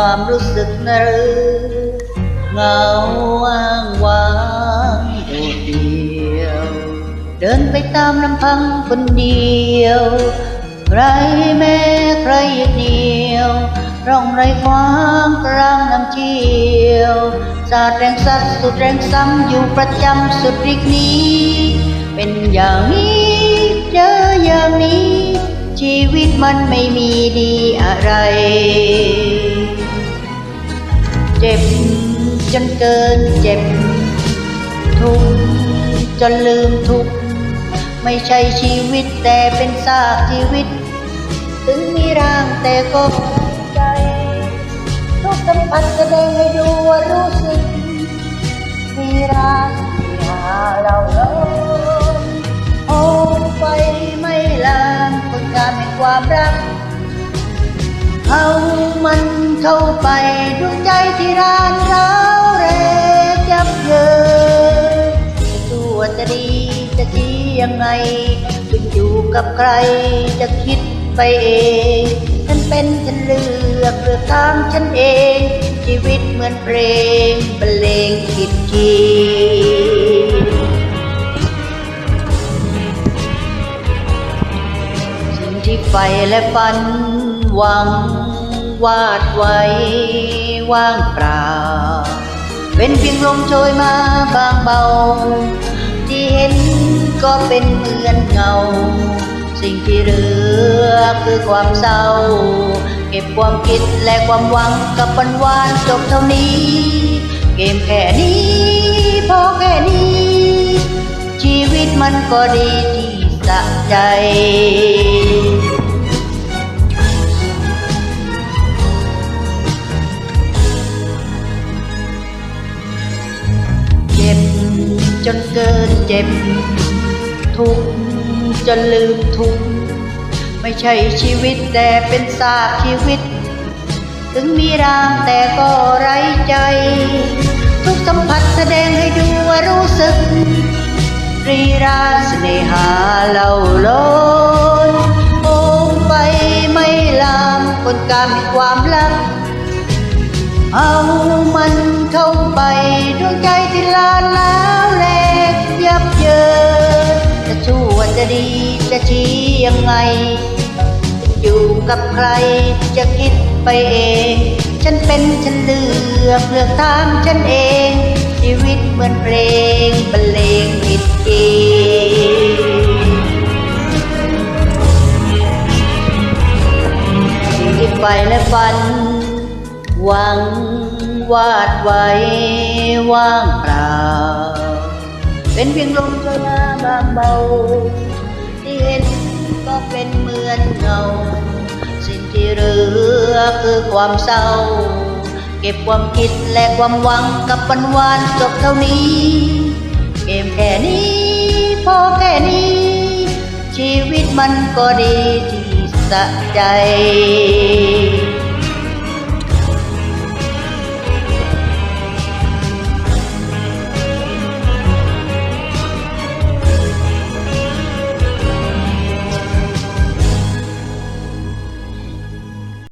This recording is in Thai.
ความรู้สึกนะหรือเหงาอ้างว้างโดดเดี่ยว เดินไปตามลำพังคนเดียว ใครแม้ใครยึดเหนียว ร่องไรควางกลางน้ำเชี่ยวสาดแรงสัดสุดแรงซ้ำอยู่ประจำสุดริกนี้ เป็นอย่างนี้เจออย่างนี้ ชีวิตมันไม่มีดีอะไร จ็บจนเกินเจ็บ ทุกข์จนลืมทุกข์ไม่ใช่ชีวิตแต่เป็นซากชีวิต ถึงมีร่างแต่ก็ใจ ทุกสัมผัสแสดงให้ดูว่ารู้สึก มีรักที่หาเราเลยโอ้ไฟไม่ลามคนการแห่งความรัก เอามันเข้าไปดวงใจที่รานร้าวแรงยับเยินจะตัวจะดีจะชี้ยังไงขึ้นอยู่กับใครจะคิดไปเองฉันเป็นฉันเลือกเลือกทางฉันเอง ชีวิตเหมือนเพลงบรรเลงผิดคีย์สิ่งที่ใฝ่และฝัน หวังวาดไว้ว่างเปล่า เป็นเพียงลมโชยมาบางเบา ที่เห็นก็เป็นเหมือนเงา สิ่งที่เหลือคือความเศร้า เก็บความคิดและความหวังกับวันวานจบเท่านี้ เกมแค่นี้พอแค่นี้ ชีวิตมันก็ดีที่สะใจเจ็ จนเกินเจ็บ ทุกจนลืมทุก ไม่ใช่ชีวิตแต่เป็นซากชีวิต ถึงมีร่างแต่ก็ไร้ใจ ทุกสัมผัสแสดงให้ดูว่ารู้สึก รีราเสน่หาเล่าล้นโอ้ไปไม่ลามคนการมีความรักเอามันเข้าไปดวงใจที่ลาแล้ว จะดีจะชี้ยังไง อยู่กับใครจะคิดไปเอง ฉันเป็นฉันเลือกเลือกทางฉันเอง ชีวิตเหมือนเพลงบรรเลงผิดคีย์สิ่งที่ไปและฝัน หวังวาดไว้ว่างเปล่า เป็นเพียงลมโชยมาบางเบา ที่เห็นก็เป็นเหมือนเงา สิ่งที่เหลือคือความเศร้า เก็บความคิดและความหวังกับวันวานจบเท่านี้ เกมแค่นี้พอแค่นี้ ชีวิตมันก็ดีที่สะใจ